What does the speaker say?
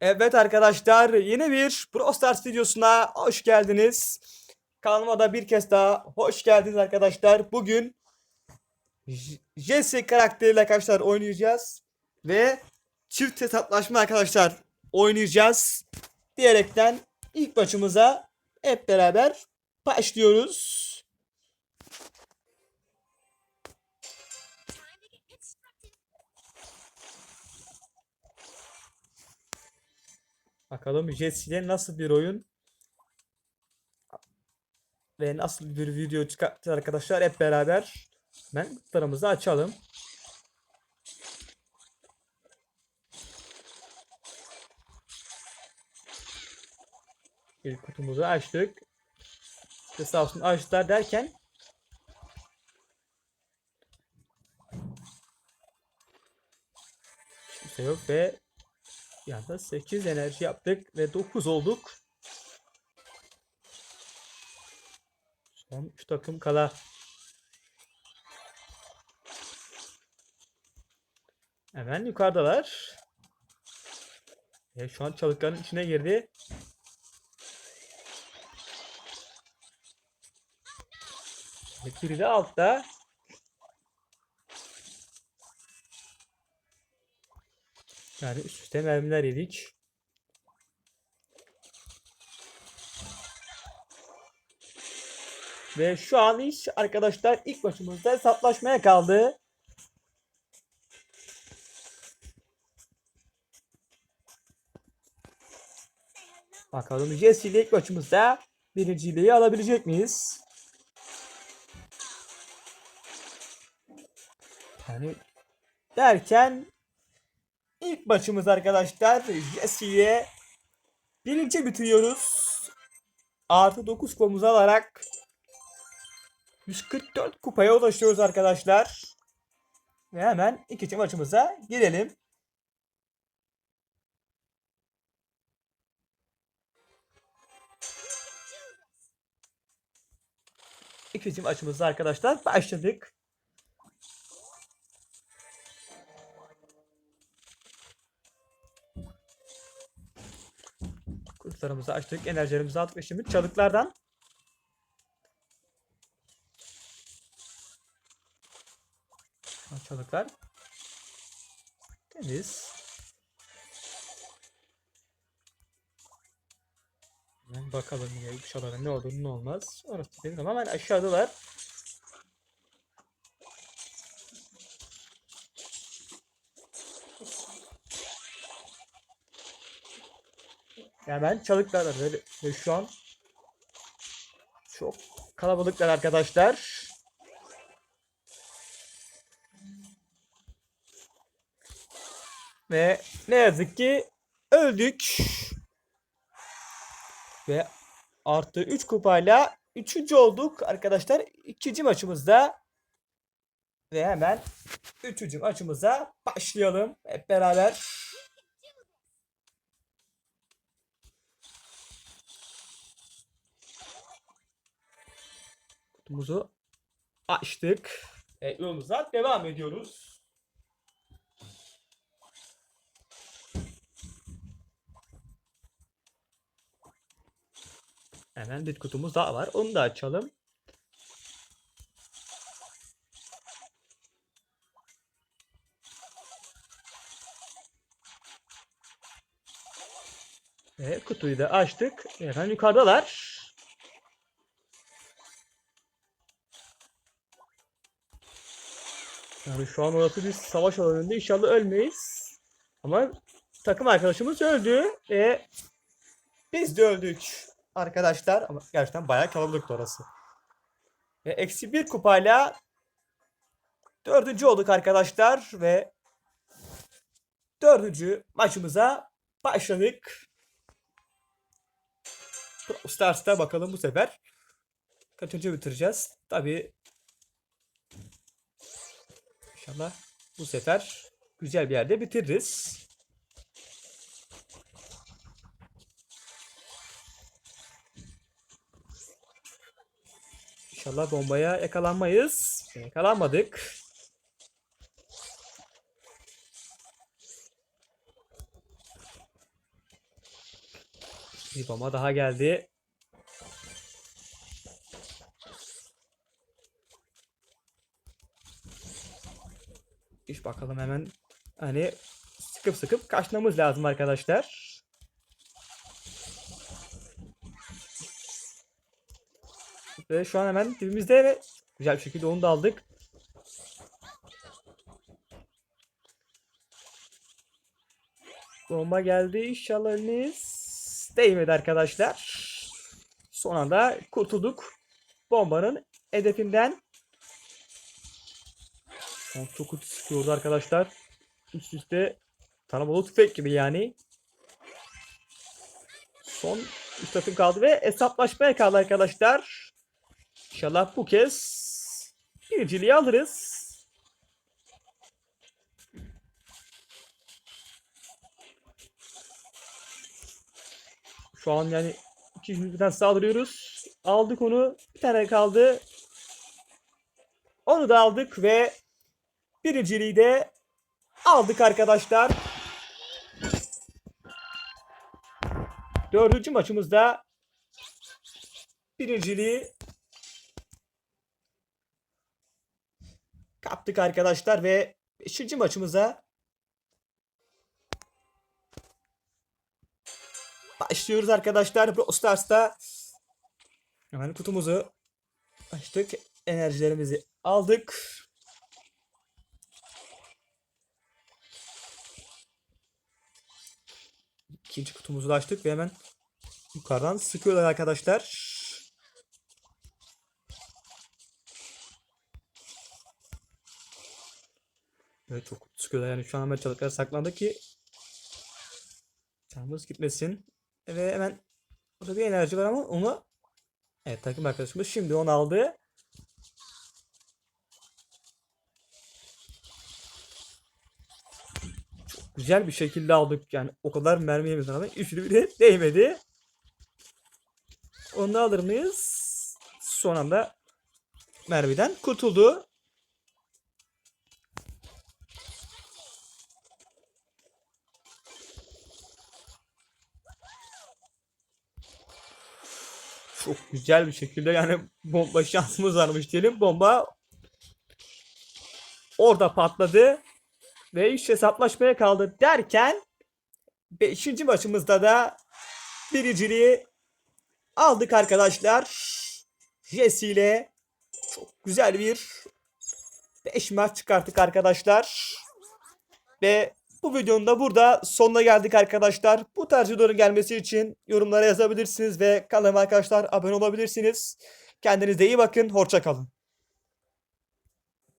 Evet arkadaşlar yeni bir Brawl Stars videosuna hoş geldiniz. Kanalıma da bir kez daha hoş geldiniz arkadaşlar. Bugün Jesse karakteriyle arkadaşlar oynayacağız. Ve çift hesaplaşma arkadaşlar oynayacağız. Diyerekten ilk maçımıza hep beraber başlıyoruz. Bakalım Jesse ile nasıl bir oyun ve nasıl bir video çıkartacağız arkadaşlar hep beraber. Ben kutularımızı açalım. İlk kutumuzu açtık. İşte sağ olsun açtılar derken kimse yok ve bir anda 8 enerji yaptık ve 9 olduk. Son 3 takım kala. Hemen yukarıdalar. Ve şu an çalıkların içine girdi. Biri de altta. Yani üst üste mermiler yedik. Ve şu an iş arkadaşlar ilk başımızda hesaplaşmaya kaldı. Bakalım Jesse ile ilk maçımızda birinciliği alabilecek miyiz? Yani derken ilk maçımız arkadaşlar Jesse ile birinci bitiriyoruz. Artı 9 kupamızı alarak 144 kupaya ulaşıyoruz arkadaşlar. Ve hemen ikinci maçımıza girelim. İkinci maçımızda arkadaşlar başladık. Kutularımızı açtık, enerjilerimizi ve şimdi çalıklardan Çalıklar. Temiz. Bakalım yine inşallah ne olur ne olmaz. Orası değil ama hemen aşağıdalar. Hemen çalıklar ve, şu an çok kalabalıklar arkadaşlar. Ve ne yazık ki öldük. Ve artı 3 kupayla 3. olduk arkadaşlar. İkinci maçımızda. Ve hemen 3. maçımıza başlayalım hep beraber. Kutumuzu açtık. E, yolumuza devam ediyoruz. Hemen bir kutumuz daha var. Onu da açalım. Ve kutuyu da açtık. Hemen yukarıdalar. Yani şu an orası bir savaş alanında inşallah ölmeyiz. Ama takım arkadaşımız öldü ve biz de öldük arkadaşlar. Ama gerçekten bayağı kalabalıktı orası. Ve eksi bir kupayla dördüncü olduk arkadaşlar ve dördüncü maçımıza başladık. Brawl Stars'ta bakalım bu sefer kaçıncı bitireceğiz. Tabi inşallah bu sefer güzel bir yerde bitiririz. İnşallah bombaya yakalanmayız. Yakalanmadık. Bir bomba daha geldi. İş bakalım hemen hani sıkıp sıkıp kaçmamız lazım arkadaşlar. Ve şu an hemen dibimizde ve güzel bir şekilde onu da aldık. Bomba geldi. İnşallah eliniz değmedi arkadaşlar. Son anda kurtulduk. Bombanın hedefinden. An çok kötü sıkıyordu arkadaşlar. Üst üste taramalı tüfek gibi yani. Son 3 takım kaldı ve hesaplaşmaya kaldı arkadaşlar. İnşallah bu kez birinciliği alırız. Şu an yani iki birden saldırıyoruz. Aldık onu. Bir tane kaldı. Onu da aldık ve birinciliği de aldık arkadaşlar. Dördüncü maçımızda birinciliği kaptık arkadaşlar ve beşinci maçımıza başlıyoruz arkadaşlar. Brawl Stars'ta hemen kutumuzu açtık. Enerjilerimizi aldık. İkinci kutumuzu da açtık ve hemen yukarıdan sıkıyorlar arkadaşlar. Evet çok sıkıyorlar yani şu an hemen çalıklara saklandı ki canımız gitmesin. Ve hemen burada bir enerji var ama onu evet takım arkadaşımız şimdi onu aldı. Güzel bir şekilde aldık yani o kadar mermi yemeden rağmen üçünü bile değmedi. Onu da alır mıyız? Son anda mermiden kurtuldu. Çok güzel bir şekilde yani bomba şansımız varmış diyelim. Bomba orada patladı. Ve iş hesaplaşmaya kaldı derken 5. maçımızda da birinciliği aldık arkadaşlar. Jesse ile çok güzel bir 5 maç çıkarttık arkadaşlar. Ve bu videonun da burada sonuna geldik arkadaşlar. Bu tarz videoların gelmesi için yorumlara yazabilirsiniz ve kanalıma arkadaşlar abone olabilirsiniz. Kendinize iyi bakın. Hoşça kalın.